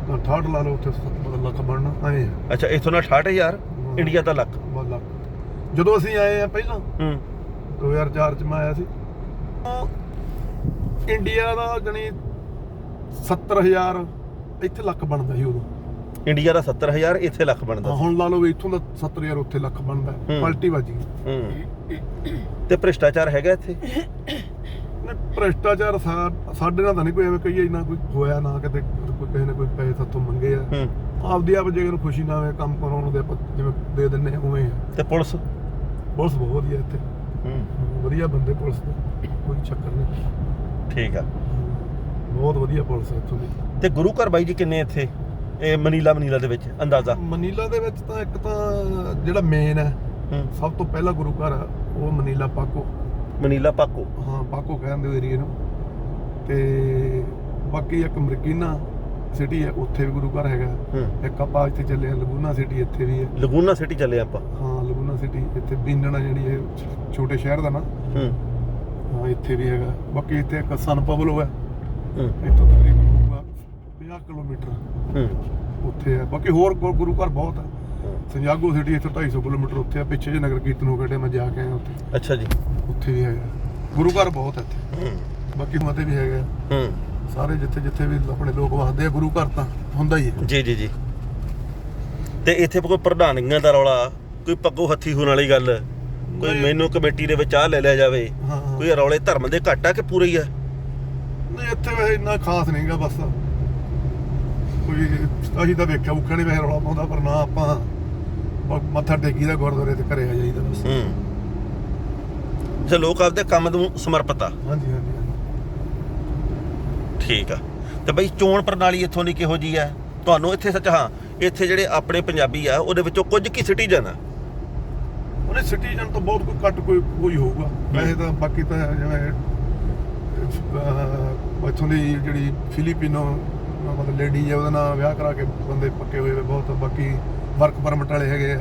68 ਲਾ ਲਓ ਉੱਥੇ ਸੱਤ- ਮਤਲਬ ਲੱਖ ਬਣਨਾ ਐਂ ਆ, ਅੱਛਾ ਇੱਥੋਂ ਦਾ 68000 ਇੰਡੀਆ ਦਾ ਲੱਖ ਬਸ ਲੱਖ ਜਦੋਂ ਅਸੀਂ ਆਏ ਆ ਪਹਿਲਾਂ ਹੂੰ। 2004 ਚ ਮੈਂ ਆਇਆ ਸੀ ਉਹ ਇੰਡੀਆ ਦਾ ਜਣੀ 70000 ਇੱਥੇ ਲੱਖ ਬਣਦਾ ਸੀ ਉਦੋਂ। ਇੰਡੀਆ ਦਾ 70000 ਇੱਥੇ ਲੱਖ ਬਣਦਾ ਹਾਂ, ਹੁਣ ਲਾ ਲਓ ਵੀ ਇੱਥੋਂ ਦਾ 70000 ਉੱਥੇ ਲੱਖ ਬਣਦਾ ਹੂੰ। ਪਲਟੀ ਵੱਜ ਗਈ। ਹੂੰ। ਤੇ ਭ੍ਰਿਸ਼ਟਾਚਾਰ ਹੈਗਾ ਇੱਥੇ? ਨਹੀਂ, ਭ੍ਰਿਸ਼ਟਾਚਾਰ ਸਾ- ਸਾਡੇ ਨਾਲ ਤਾਂ ਨਹੀਂ ਕੋਈ ਐਵੇਂ ਕਹੀ ਇੰਨਾ ਕੋਈ ਹੋਇਆ ਨਾ ਕਿਤੇ ਕੋਈ ਕਿਸੇ ਨੇ ਕੋਈ ਪੈਸੇ ਸਾਥੋਂ ਮੰਗੇ ਆ। ਹੂੰ। ਆਪਦੀ ਆਪ ਜੇ ਨੂੰ ਖੁਸ਼ੀ ਨਾ ਹੋਵੇ ਕੰਮ ਕਰਾਉਣ ਦੇ ਆਪਾਂ ਜਿਵੇਂ ਦੇ ਦਿੰਨੇ ਆ, ਉਵੇਂ ਆ। ਤੇ ਪੁਲਿਸ? ਪੁਲਿਸ ਬਹੁਤ ਵਧੀਆ ਇੱਥੇ। ਹੂੰ। ਵਧੀਆ ਬੰਦੇ ਪੁਲਿਸ ਦੇ ਕੋਈ ਚੱਕਰ ਨਹੀਂ। ਠੀਕ ਆ। ਬਹੁਤ ਵਧੀਆ ਪੁਲਿਸ ਹੈ ਇੱਥੋਂ ਦੀ। ਤੇ ਗੁਰੂ ਘਰ ਬਾਈ ਜੀ ਕਿੰਨੇ ਇੱਥੇ? ਇਹ ਮਨੀਲਾ ਮਨੀਲਾ ਦੇ ਵਿੱਚ ਅੰਦਾਜ਼ਾ? ਮਨੀਲਾ ਦੇ ਵਿੱਚ ਤਾਂ ਇੱਕ ਤਾਂ ਜਿਹੜਾ ਮੇਨ ਹੈ ਹੂੰ। ਸਭ ਤੋਂ ਪਹਿਲਾ ਗੁਰੂ ਘਰ ਆ, ਉਹ ਮਨੀਲਾ ਪਾਕੋ। ਮਨੀਲਾ ਪਾਕੋ। ਹਾਂ ਪਾਕੋ ਕਹਿੰਦੇ ਏਰੀਏ ਨੂੰ। ਤੇ ਬਾਕੀ ਇੱਕ ਮਰਕੀਨਾ ਸਿਟੀ ਹੈ ਉੱਥੇ ਵੀ ਗੁਰੂ ਘਰ ਹੈਗਾ। ਹੂੰ। ਇੱਕ ਆਪਾਂ ਇੱਥੇ ਚੱਲੇ ਆ ਲਗੂਨਾ ਸਿਟੀ ਇੱਥੇ ਵੀ ਹੈ। ਲਗੂਨਾ ਸਿਟੀ ਚੱਲੇ ਆਪਾਂ। ਹਾਂ ਲਗੂਨਾ ਸਿਟੀ ਇੱਥੇ ਬੀਨਣਾ ਜਿਹੜੀ ਇਹ ਛ- ਛੋਟੇ ਸ਼ਹਿਰ ਦਾ ਨਾ। ਹੂੰ। ਹਾਂ ਇੱਥੇ ਵੀ ਹੈਗਾ। ਬਾਕੀ ਇੱਥੇ ਇੱਕ ਸਨ ਪਬਲੋ ਹੈ। ਹੂੰ। ਇੱਥੋਂ ਤਕਰੀਬਨ ਹੋਊਗਾ 50 ਕਿਲੋਮੀਟਰ। ਹੂੰ। ਉੱਥੇ ਹੈ। ਬਾਕੀ ਹੋਰ ਗੁ- ਗੁਰੂ ਘਰ ਬਹੁਤ ਹੈ। ਸੰਜਾਗੋ ਸਿਟੀ ਇੱਥੋਂ 250 ਕਿਲੋਮੀਟਰ ਉੱਥੇ ਆ ਪਿੱਛੇ ਜੇ ਨਗਰ ਕੀਰਤਨ ਹੋ ਗਿਆ ਮੈਂ ਜਾ ਕੇ ਆਇਆ ਉੱਥੇ। ਅੱਛਾ ਜੀ। ਉੱਥੇ ਵੀ ਹੈਗਾ। ਗੁਰੂ ਘਰ ਬਹੁਤ ਹੈ ਇੱਥੇ। ਹੂੰ। ਬਾਕੀ ਮਤੇ ਵੀ ਹੈਗੇ। ਹੂੰ। ਸਾਰੇ ਜਿੱਥੇ ਜਿੱਥੇ ਵੀ ਆਪਣੇ ਲੋਕ ਵਸਦੇ ਆ ਗੁਰੂ ਘਰ ਤਾਂ ਹੁੰਦਾ ਹੀ ਹੈ। ਜੀ ਜੀ ਜੀ। ਤੇ ਇੱਥੇ ਕੋਈ ਪ੍ਰਧਾਨੀਆਂ ਦਾ ਰੌਲਾ ਕੋਈ ਪੱਗੋ ਹੱਥੀ ਹੋਣ ਵਾਲੀ ਗੱਲ ਕੋਈ ਨਹੀਂ। ਮੈਨੂੰ ਕਮੇਟੀ ਦੇ ਵਿੱਚ ਆ ਲੈ ਲਿਆ ਜਾਵੇ ਹਾਂ ਹਾਂ। ਕੋਈ ਰੌਲੇ ਧਰਮ ਦੇ ਘੱਟ ਆ ਕਿ ਪੂਰੇ ਹੀ ਆ? ਨਹੀਂ ਇੱਥੇ ਵੈਸੇ ਇੰਨਾ ਖਾਸ ਨਹੀਂਗਾ ਬਸ। ਕੋਈ ਅਸੀਂ ਤਾਂ ਵੇਖਿਆ ਉਖਣੇ ਵੈਸੇ ਰੌਲਾ ਪਾਉਂਦਾ ਪਰ ਨਾ ਆਪਾਂ ਬ- ਮੱਥਾ ਟੇਕੀ ਦਾ ਗੁਰਦੁਆਰੇ ਤੇ ਘਰੇ ਆ ਜਾਈਦਾ ਬਸ। ਹੂੰ। ਜੇ ਲੋਕ ਆਪਦੇ ਕੰਮ ਨੂੰ ਸਮਰਪਿਤ ਆ। ਹਾਂਜੀ ਹਾਂਜੀ। ਠੀਕ ਆ। ਤੇ ਬਈ ਚੋਣ ਪ੍ਰਣਾਲੀ ਇੱਥੋਂ ਦੀ ਕਿਹੋ ਜੀ ਆ? ਤੁਹਾਨੂੰ ਇੱਥੇ ਸੱਚ ਹਾਂ ਇੱਥੇ ਜਿਹੜੇ ਆਪਣੇ ਪੰਜਾਬੀ ਆ ਉਹਦੇ ਵਿੱਚੋਂ ਕੁਝ ਕੀ ਸਿਟੀਜ਼ਨ ਆ? ਉਹਨੇ ਸਿਟੀਜ਼ਨ ਤੋਂ ਬਹੁਤ ਕੋਈ ਘੱਟ ਕੋਈ ਕੋਈ ਹੋਊਗਾ। ਵੈਸੇ ਤਾਂ ਬਾਕੀ ਤਾਂ ਜਿਵੇਂ ਇੱਥੋਂ ਦੀ ਜਿਹੜੀ ਫਿਲੀਪੀਨੋ ਮਤਲਬ ਲੇਡੀ ਹੈ ਉਹਦੇ ਨਾਲ ਵਿਆਹ ਕਰਾ ਕੇ ਬੰਦੇ ਪੱਕੇ ਹੋਏ ਬਹੁਤ ਬਾਕੀ ਵਰਕ ਪਰਮਿਟ ਵਾਲੇ ਹੈਗੇ ਆ।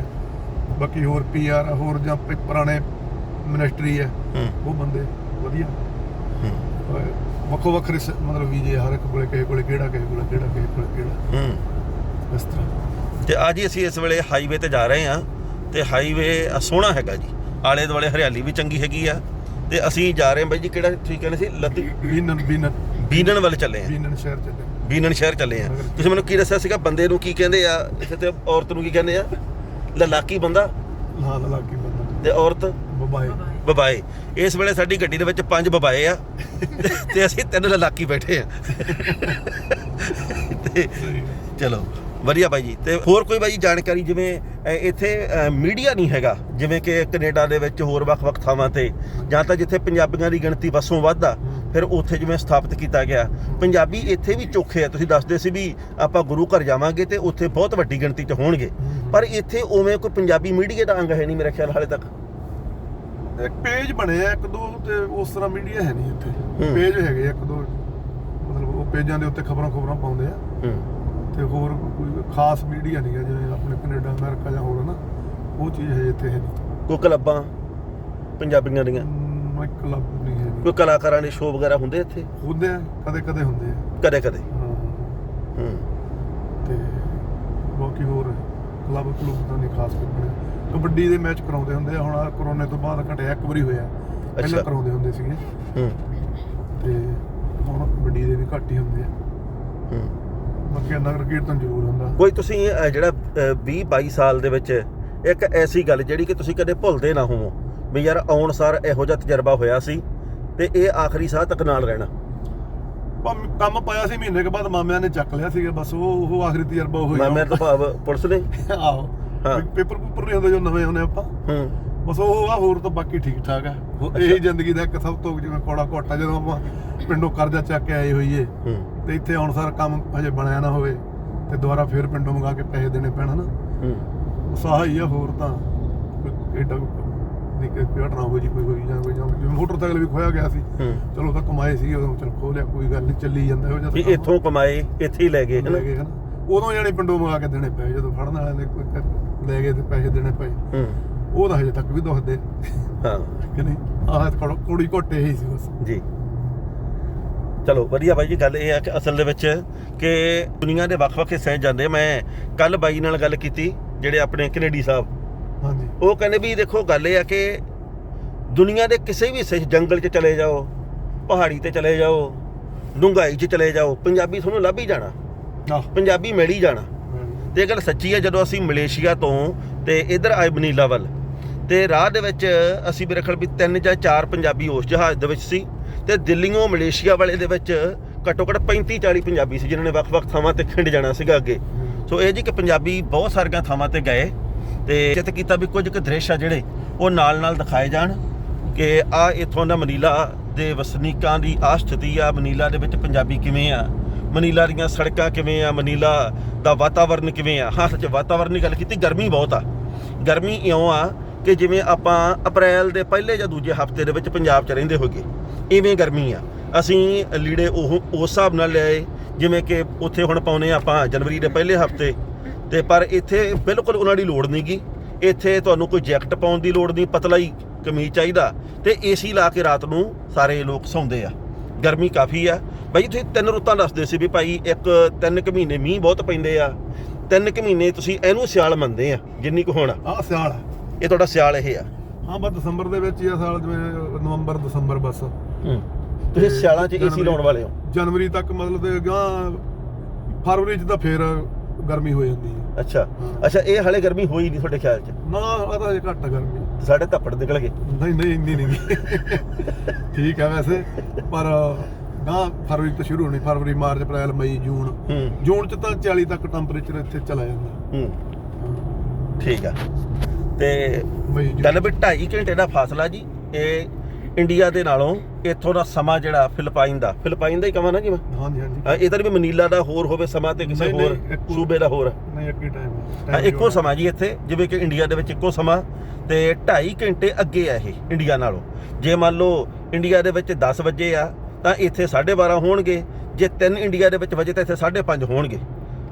ਬਾਕੀ ਹੋਰ ਪੀਆਰ ਹੋਰ ਜਾਂ ਪੁਰਾਣੇ ਮਿਨਿਸਟਰੀ ਹੈ। ਉਹ ਬੰਦੇ ਵਧੀਆ। ਵੱਖੋ ਵੱਖਰੇ ਸ- ਮਤਲਬ ਵੀਜ਼ੇ ਹਰ ਇੱਕ ਕੋਲੇ ਕਿਸੇ ਕੋਲੇ ਕਿਹੜਾ ਕਿਸੇ ਕੋਲੇ ਕਿਹੜਾ ਕਿਸੇ ਕੋਲੇ ਕਿਹੜਾ। ਹੂੰ। ਇਸ ਤਰ੍ਹਾਂ। ਤੇ ਅੱਜ ਹੀ ਅਸੀਂ ਇਸ ਵੇਲੇ ਹਾਈਵੇ ਤੇ ਜਾ ਰਹੇ ਹਾਂ ਤੇ ਹਾਈਵੇ ਸੋਹਣਾ ਹੈਗਾ ਜੀ। ਆਲੇ ਦੁਆਲੇ ਹਰਿਆਲੀ ਵੀ ਚੰਗੀ ਹੈਗੀ ਆ। ਤੇ ਅਸੀਂ ਜਾ ਰਹੇ ਹਾਂ ਬਾਈ ਜੀ ਕਿਹੜਾ ਤੁਸੀਂ ਕਹਿੰਦੇ ਸੀ? ਲੱਤੀ ਬੀਨਨ ਬੀਨਨ। ਬੀਨਣ ਵੱਲ ਚੱਲੇ ਆ ਬੀਨਨ ਸ਼ਹਿਰ ਚੱਲੇ ਬੀਨਣ ਸ਼ਹਿਰ ਚੱਲੇ ਆ ਤੁਸੀਂ ਮੈਨੂੰ ਕੀ ਦੱਸਿਆ ਸੀਗਾ? ਬੰਦੇ ਨੂੰ ਕੀ ਕਹਿੰਦੇ ਆ? ਇੱਥੇ ਤੇ ਔਰਤ ਨੂੰ ਕੀ ਕਹਿੰਦੇ ਆ? ਲਲਾਕੀ ਬੰਦਾ? ਹਾਂ ਲਲਾਕੀ ਬੰਦਾ। ਤੇ ਔਰਤ? ਬਬਾਏ ਬਬਾਏ। ਇਸ ਵੇਲੇ ਸਾਡੀ ਗੱਡੀ ਦੇ ਵਿੱਚ ਪੰਜ ਬਬਾਏ ਆ। ਤੇ- ਅਸੀਂ ਤਿੰਨ ਲਲਾਕੀ ਬੈਠੇ ਆ। ਤੇ ਚਲੋ, ਵਧੀਆ ਬਾਈ ਜੀ। ਤੇ ਹੋਰ ਕੋਈ ਬਾਈ ਜੀ ਜਾਣਕਾਰੀ ਜਿਵੇਂ ਇੱਥੇ ਮੀਡੀਆ ਨਹੀਂ ਹੈਗਾ, ਜਿਵੇਂ ਕਿ ਕੈਨੇਡਾ ਦੇ ਵਿੱਚ ਹੋਰ ਵੱਖ-ਵੱਖ ਥਾਵਾਂ ਤੇ, ਜਾਂ ਤਾਂ ਜਿੱਥੇ ਪੰਜਾਬੀਆਂ ਦੀ ਗਿਣਤੀ ਵਸੋਂ ਵੱਧ ਆ ਫਿਰ ਉੱਥੇ ਜਿਵੇਂ ਸਥਾਪਿਤ ਕੀਤਾ ਗਿਆ। ਪੰਜਾਬੀ ਇੱਥੇ ਵੀ ਚੋਖੇ ਆ। ਤੁਸੀਂ ਦੱਸਦੇ ਸੀ ਵੀ ਆਪਾਂ ਗੁਰੂ ਘਰ ਜਾਵਾਂਗੇ ਤੇ ਉੱਥੇ ਬਹੁਤ ਵੱਡੀ ਗਿਣਤੀ 'ਚ ਹੋਣਗੇ। ਪਰ ਇੱਥੇ ਉਵੇਂ ਕੋਈ ਪੰਜਾਬੀ ਮੀਡੀਆ ਦਾ ਅੰਗ ਹੈ ਨਹੀਂ ਮੇਰੇ ਖਿਆਲ ਹਾਲੇ ਤੱਕ। ਇੱਕ ਪੇਜ ਬਣਿਆ ਇੱਕ ਦੋ ਤੇ ਉਸ ਤਰ੍ਹਾਂ ਮੀਡੀਆ ਹੈ ਨਹੀਂ ਇੱਥੇ। ਹੂੰ। ਪੇਜ ਹੈਗੇ ਇੱਕ ਦੋ ਮਤਲਬ ਉਹ ਪੇਜਾਂ ਦੇ ਉੱਤੇ ਖਬਰਾਂ ਖਬਰਾਂ ਪਾਉਂਦੇ ਆ। ਹੂੰ। ਤੇ ਹੋਰ ਕੋਈ ਖਾਸ ਮੀਡੀਆ ਨਹੀਂ ਹੈ ਜਿਵੇਂ ਆਪਣੇ ਕੈਨੇਡਾ ਅਮਰੀਕਾ ਜਾਂ ਹੋਰ ਨਾ। ਉਹ ਚੀਜ਼ ਹੈ ਇੱਥੇ ਹੈ ਨਹੀਂ। ਕੋਈ ਕਲੱਬਾਂ ਪੰਜਾਬੀਆਂ ਦੀਆਂ? ਮੈਂ ਕਲੱਬ ਨਹੀਂ ਹੈ ਕੋਈ ਕਲਾਕਾਰਾਂ ਦੇ ਸ਼ੋਅ ਵਗੈਰਾ ਹੁੰਦੇ ਇੱਥੇ? ਹੁੰਦੇ ਆ ਕਦੇ ਕਦੇ ਹੁੰਦੇ ਆ। ਕਦੇ ਕਦੇ ਹਾਂ। ਹੂੰ। ਤੇ ਬਾਕੀ ਹੋਰ ਕਲੱਬ ਕਲੂਬ ਤਾਂ ਨਹੀਂ ਖਾਸ ਕੋਈ ਬਣਿਆ। ਕਬੱਡੀ ਦੇ ਮੈਚ ਕਰਾਉਂਦੇ ਹੁੰਦੇ ਆ ਹੁਣ ਆਹ ਕਰੋਨੇ ਤੋਂ ਬਾਅਦ ਘਟਿਆ ਇੱਕ ਵਾਰੀ ਹੋਇਆ। ਪਹਿਲਾਂ ਕਰਾਉਂਦੇ ਹੁੰਦੇ ਸੀਗੇ। ਹੂੰ। ਤੇ ਹੁਣ ਕਬੱਡੀ ਦੇ ਵੀ ਘੱਟ ਹੀ ਹੁੰਦੇ ਆ। ਹੂੰ। ਬਾਕੀ ਨਗਰ ਕੀਰਤਨ ਜ਼ਰੂਰ ਹੁੰਦਾ। ਕੋਈ ਤੁਸੀਂ ਅਹ, ਜਿਹੜਾ 20 22 ਸਾਲ ਦੇ ਵਿੱਚ ਇੱਕ ਐਸੀ ਗੱਲ ਜਿਹੜੀ ਕਿ ਤੁਸੀਂ ਕਦੇ ਭੁੱਲਦੇ ਨਾ ਹੋਵੋ ਵੀ ਯਾਰ ਆਉਣ ਸਾਰ ਇਹੋ ਜਿਹਾ ਤਜਰਬਾ ਹੋਇਆ ਸੀ ਤੇ ਇਹ ਆਖਰੀ ਸਾਹ ਤੱਕ ਨਾਲ ਰਹਿਣਾ। ਪਰ ਕੰਮ ਪਾਇਆ ਸੀ ਮਹੀਨੇ ਕੇ ਬਾਅਦ ਮਾਮਿਆਂ ਨੇ ਚੱਕ ਲਿਆ ਸੀਗਾ ਬਸ ਉਹ ਉਹ ਆਖਰੀ ਤਜਰਬਾ ਹੋਇਆ ਮੈਂ ਮੇਰੇ ਤੋਂ ਭਾਵ ਪੁਲਿਸ ਨੇ? ਆਹੋ। ਹਾਂ। ਪੇਪਰ ਪੂਪਰ ਨਹੀਂ ਹੁੰਦੇ ਜੋ ਨਵੇਂ ਹੁੰਦੇ ਆਪਾਂ। ਹੂੰ। ਬਸ ਉਹ ਆ ਹੋਰ ਤਾਂ ਬਾਕੀ ਠੀਕ ਠਾਕ ਆ। ਉਹ ਇਹੀ ਜ਼ਿੰਦਗੀ ਦਾ ਇੱਕ ਸਭ ਤੋਂ ਜਿਵੇਂ ਕੋੜਾ ਘੋਟਾ ਜਦੋਂ ਆਪਾਂ ਪਿੰਡੋਂ ਕਰਜ਼ਾ ਚੱਕ ਕੇ ਆਏ ਹੋਈਏ ਹੂੰ। ਤੇ ਇੱਥੇ ਹੁਣ ਸਾਰਾ ਕੰਮ ਹਜੇ ਬਣਿਆ ਨਾ ਹੋਵੇ ਤੇ ਦੁਬਾਰਾ ਫੇਰ ਪਿੰਡੋਂ ਮੰਗਾ ਕੇ ਪੈਸੇ ਦੇਣੇ ਪੈਣ ਨਾ ਹੂੰ। ਉਸਾਹ ਹੀ ਆ ਹੋਰ ਤਾਂ ਕੋਈ ਏਡਾ ਨਹੀਂ ਕਿ ਘਟਨਾ ਹੋ ਜੀ ਕੋਈ ਹੋਈ ਜਾਂ ਕੋਈ ਜਾਂ ਜਿਵੇਂ ਮੋਟਰਸਾਈਕਲ ਵੀ ਖੋਇਆ ਗਿਆ ਸੀ। ਹੂੰ। ਚਲੋ ਉਹ ਤਾਂ ਕਮਾਏ ਸੀ ਉਦੋਂ ਚਲ ਖੋ ਲਿਆ ਕੋਈ ਗੱਲ ਨਹੀਂ ਚੱਲੀ ਜਾਂਦਾ ਉਹ ਵੀ ਇੱਥੋਂ ਕਮਾਏ ਇੱਥੇ ਹੀ ਲੈ ਗਏ ਲੈ ਹਨਾ। ਗਏ ਹਨਾ। ਉਦੋਂ ਜਾਣੇ ਪਿੰਡੋਂ ਮੰਗਾ ਕੇ ਦੇਣੇ ਪਏ ਜਦੋਂ ਫੜਨ ਵਾਲਿਆਂ ਨੇ ਕੋਈ ਲੈ ਗਏ ਤੇ ਪੈਸੇ ਦੇਣੇ ਪਏ ਹੂੰ। ਉਹ ਤਾਂ ਹਜੇ ਤੱਕ ਵੀ ਦੁਖਦੇ। ਹਾਂ। ਕਿ ਨਹੀਂ ਆਹ ਥੋੜਾ ਕੋੜੀ ਘੋਟੇ ਹੀ ਸੀ ਬਸ। ਜੀ। ਚਲੋ ਵਧੀਆ ਬਾਈ ਜੀ ਗੱਲ ਇਹ ਹੈ ਕਿ ਅਸਲ ਦੇ ਵਿੱਚ ਕਿ ਦੁਨੀਆ ਦੇ ਵੱਖ-ਵੱਖ ਹਿੱਸਿਆਂ 'ਚ ਜਾਂਦੇ ਮੈਂ ਕੱਲ ਬਾਈ ਨਾਲ ਗੱਲ ਕੀਤੀ ਜਿਹੜੇ ਆਪਣੇ ਕੈਨੇਡੀ ਸਾਹਿਬ। ਹਾਂਜੀ। ਉਹ ਕਹਿੰਦੇ ਵੀ ਦੇਖੋ ਗੱਲ ਇਹ ਆ ਕਿ ਦੁਨੀਆ ਦੇ ਕਿਸੇ ਵੀ ਹਿੱਸੇ ਜੰਗਲ 'ਚ ਚਲੇ ਜਾਓ ਪਹਾੜੀ ਤੇ ਚਲੇ ਜਾਓ ਡੂੰਘਾਈ 'ਚ ਚਲੇ ਜਾਓ ਪੰਜਾਬੀ ਤੁਹਾਨੂੰ ਲੱਭ ਹੀ ਜਾਣਾ। ਪੰਜਾਬੀ ਮਿਲ ਹੀ ਜਾਣਾ। ਤੇ ਇਹ ਗੱਲ ਸੱਚੀ ਹੈ ਜਦੋਂ ਅਸੀਂ ਮਲੇਸ਼ੀਆ ਤੋਂ ਤੇ ਇਧਰ ਆਏ ਮਨੀਲਾ ਵੱਲ, ਤੇ ਰਾਹ ਦੇ ਵਿੱਚ ਅਸੀਂ ਮੇਰੇ ਖਿਆਲ ਵੀ ਤਿੰਨ ਜਾਂ ਚਾਰ ਪੰਜਾਬੀ ਉਸ ਜਹਾਜ਼ ਦੇ ਵਿੱਚ ਸੀ ਤੇ ਦਿੱਲੀੋਂ ਮਲੇਸ਼ੀਆ ਵਾਲੇ ਦੇ ਵਿੱਚ ਘੱਟੋ ਘੱਟ 35 40 ਪੰਜਾਬੀ ਸੀ ਜਿਨ੍ਹਾਂ ਨੇ ਵੱਖ-ਵੱਖ ਥਾਵਾਂ ਤੇ ਖਿੰਡ ਜਾਣਾ ਸੀਗਾ ਅੱਗੇ। ਸੋ ਇਹ ਜੀ ਕਿ ਪੰਜਾਬੀ ਬਹੁਤ ਸਾਰੀਆਂ ਥਾਵਾਂ ਤੇ ਗਏ ਤੇ ਚਿੱਤ ਕੀਤਾ ਵੀ ਕੁਝ ਕੁ ਦ੍ਰਿਸ਼ ਆ ਜਿਹੜੇ ਉਹ ਨਾਲ-ਨਾਲ ਦਿਖਾਏ ਜਾਣ ਕਿ ਆ ਇੱਥੋਂ ਦਾ ਮਨੀਲਾ ਦੇ ਵਸਨੀਕਾਂ ਦੀ ਆ ਸਥਿਤੀ ਆ, ਮਨੀਲਾ ਦੇ ਵਿੱਚ ਪੰਜਾਬੀ ਕਿਵੇਂ ਆ। ਮਨੀਲਾ ਦੀਆਂ ਸੜਕਾਂ ਕਿਵੇਂ ਆ? ਮਨੀਲਾ ਦਾ ਵਾਤਾਵਰਨ ਕਿਵੇਂ ਆ? ਹਾਂ, ਸੱਚ ਵਾਤਾਵਰਨ ਦੀ ਗੱਲ ਕੀਤੀ, ਗਰਮੀ ਬਹੁਤ ਆ। ਗਰਮੀ ਇਉਂ ਆ ਕਿ ਜਿਵੇਂ ਆਪਾਂ ਅਪ੍ਰੈਲ ਦੇ ਪਹਿਲੇ ਜਾਂ ਦੂਜੇ ਹਫ਼ਤੇ ਦੇ ਵਿੱਚ ਪੰਜਾਬ 'ਚ ਰਹਿੰਦੇ ਹੋਗੇ, ਇਵੇਂ ਗਰਮੀ ਆ। ਅਸੀਂ ਲੀੜੇ ਉਹ, ਉਸ ਹਿਸਾਬ ਨਾਲ ਲਿਆਏ, ਜਿਵੇਂ ਕਿ ਉੱਥੇ ਹੁਣ ਪਾਉਨੇ ਆਪਾਂ ਜਨਵਰੀ ਦੇ ਪਹਿਲੇ ਹਫ਼ਤੇ। ਤੇ ਪਰ ਇੱਥੇ ਬਿਲਕੁਲ ਉਹਨਾਂ ਦੀ ਲੋੜ ਨਹੀਂਗੀ। ਇੱਥੇ ਤੁਹਾਨੂੰ ਕੋਈ ਜੈਕਟ ਪਾਉਣ ਦੀ ਲੋੜ ਨਹੀਂ ਪਤਲਾ ਹੀ ਕਮੀਜ਼ ਚਾਹੀਦਾ। ਤੇ ਏਸੀ ਲਾ ਕੇ ਰਾਤ ਨੂੰ ਸਾਰੇ ਲੋਕ ਸੌਂਦੇ ਆ। ਗਰਮੀ ਕਾਫੀ ਆ। ਬਾਈ ਤੁਸੀਂ ਤਿੰਨ ਰੁੱਤਾਂ ਦੱਸਦੇ ਸੀ ਵੀ ਭਾਈ ਇੱਕ ਤਿੰਨ ਕੁ ਮਹੀਨੇ ਮੀਂਹ ਬਹੁਤ ਪੈਂਦੇ ਆ ਤਿੰਨ ਕੁ ਮਹੀਨੇ ਤੁਸੀਂ ਇਹਨੂੰ ਸਿਆਲ ਮੰਨਦੇ ਆ ਜਿੰਨੀ ਕੁ ਹੋਣਾ। ਆਹ ਸਿਆਲ। ਆ ਇਹ ਤੁਹਾਡਾ ਸਿਆਲ ਇਹ ਆ। ਹਾਂ ਬਸ ਦਸੰਬਰ ਦੇ ਵਿੱਚ ਹੀ ਆ ਸਾਲ ਜਿਵੇਂ ਨਵੰਬਰ ਦਸੰਬਰ ਬਸ। ਤੁਸੀਂ ਸਿਆਲਾਂ 'ਚ ਏਸੀ ਜਨਵਰੀ- ਲਾਉਣ ਵਾਲੇ ਹੋ। ਜਨਵਰੀ ਤੱਕ ਮਤਲਬ ਤੇ ਗਾਂ ਫਰਵਰੀ ਚ ਤਾਂ ਫੇਰ ਗਰਮੀ ਹੋ ਜਾਂਦੀ ਹੈ। ਅੱਛਾ। ਅੱਛਾ ਇਹ ਹਲੇ ਗਰਮੀ ਹੋਈ ਨਹੀਂ ਤੁਹਾਡੇ ਖਿਆਲ 'ਚ? ਨਾ ਆ ਤਾਂ ਹਜੇ ਘੱਟ ਆ ਗਰਮੀ। ਤੇ ਸਾਡੇ ਧੱਪੜ ਨਿਕਲ ਗਏ। ਨਹੀਂ ਨਹੀਂ ਇੰਨੀ ਨਹੀਂ। <laughs> ਠੀਕ ਹੈ ਵੈਸੇ ਪਰ ਗਾਂ ਫਰਵਰੀ ਤੋਂ ਸ਼ੁਰੂ ਹੋਣੀ ਫਰਵਰੀ ਮਾਰਚ ਅਪ੍ਰੈਲ ਮਈ ਜੂਨ। ਜੂਨ ਚ ਤਾਂ 40 ਤੱਕ ਟੈਂਪਰੇਚਰ ਇੱਥੇ ਚਲਾ ਜਾਂਦਾ। ਹੂੰ। ਠੀਕ ਆ। ਤੇ ਗੱਲ ਵੀ 2.5 ਘੰਟੇ ਦਾ ਫਾਸਲਾ ਜੀ ਇਹ ਇੰਡੀਆ ਦੇ ਨਾਲੋਂ ਇੱਥੋਂ ਦਾ ਸਮਾਂ ਜਿਹੜਾ ਫਿਲਪਾਈਨ ਦਾ ਫਿਲਪਾਈਨ ਦਾ ਹੀ ਕਹਾਂ ਨਾ ਜੀ ਮੈਂ? ਹਾਂਜੀ ਹਾਂਜੀ। ਅ, ਇਧਰ ਵੀ ਮਨੀਲਾ ਦਾ ਹੋਰ ਹੋਵੇ ਸਮਾਂ ਤੇ ਕਿਸੇ ਹੋਰ ਸੂਬੇ ਦਾ ਹੋਰ। ਨਹੀਂ ਇੱਕ ਹੀ ਟਾਈਮ ਹਾਂ, ਇੱਕੋ ਸਮਾਂ ਜੀ ਇੱਥੇ ਜਿਵੇਂ ਕਿ ਇੰਡੀਆ ਦੇ ਵਿੱਚ ਇੱਕੋ ਸਮਾਂ ਤੇ 2.5 ਘੰਟੇ ਅੱਗੇ ਆ ਇਹ ਇੰਡੀਆ ਨਾਲੋਂ। ਜੇ ਮੰਨ ਲਓ ਇੰਡੀਆ ਦੇ ਵਿੱਚ 10 ਵਜੇ ਆ ਤਾਂ ਇੱਥੇ 12:30 ਹੋਣਗੇ। ਜੇ ਤਿੰਨ ਇੰਡੀਆ ਦੇ ਵਿੱਚ ਵਜੇ ਤਾਂ ਇੱਥੇ 5:30 ਹੋਣਗੇ।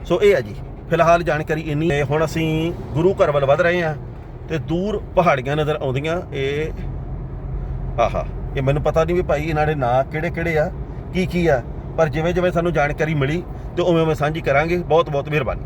ਸੋ ਇਹ ਆ ਜੀ, ਫਿਲਹਾਲ ਜਾਣਕਾਰੀ ਇੰਨੀ ਹੈ। ਹੁਣ ਅਸੀਂ ਗੁਰੂ ਘਰ ਵੱਲ ਵਧ ਰਹੇ ਹਾਂ ਤੇ ਦੂਰ ਪਹਾੜੀਆਂ ਨਜ਼ਰ ਆਉਂਦੀਆਂ। ਇਹ, ਆਹਾ, ਇਹ ਮੈਨੂੰ ਪਤਾ ਨਹੀਂ ਵੀ ਭਾਈ ਇਹਨਾਂ ਦੇ ਨਾਂ ਕਿਹੜੇ ਕਿਹੜੇ ਆ ਕੀ ਕੀ ਆ। ਪਰ ਜਿਵੇਂ ਜਿਵੇਂ ਸਾਨੂੰ ਜਾਣਕਾਰੀ ਮਿਲੀ ਤੇ ਉਵੇਂ ਉਵੇਂ ਸਾਂਝੀ ਕਰਾਂਗੇ। ਬਹੁਤ ਬਹੁਤ ਮਿਹਰਬਾਨੀ।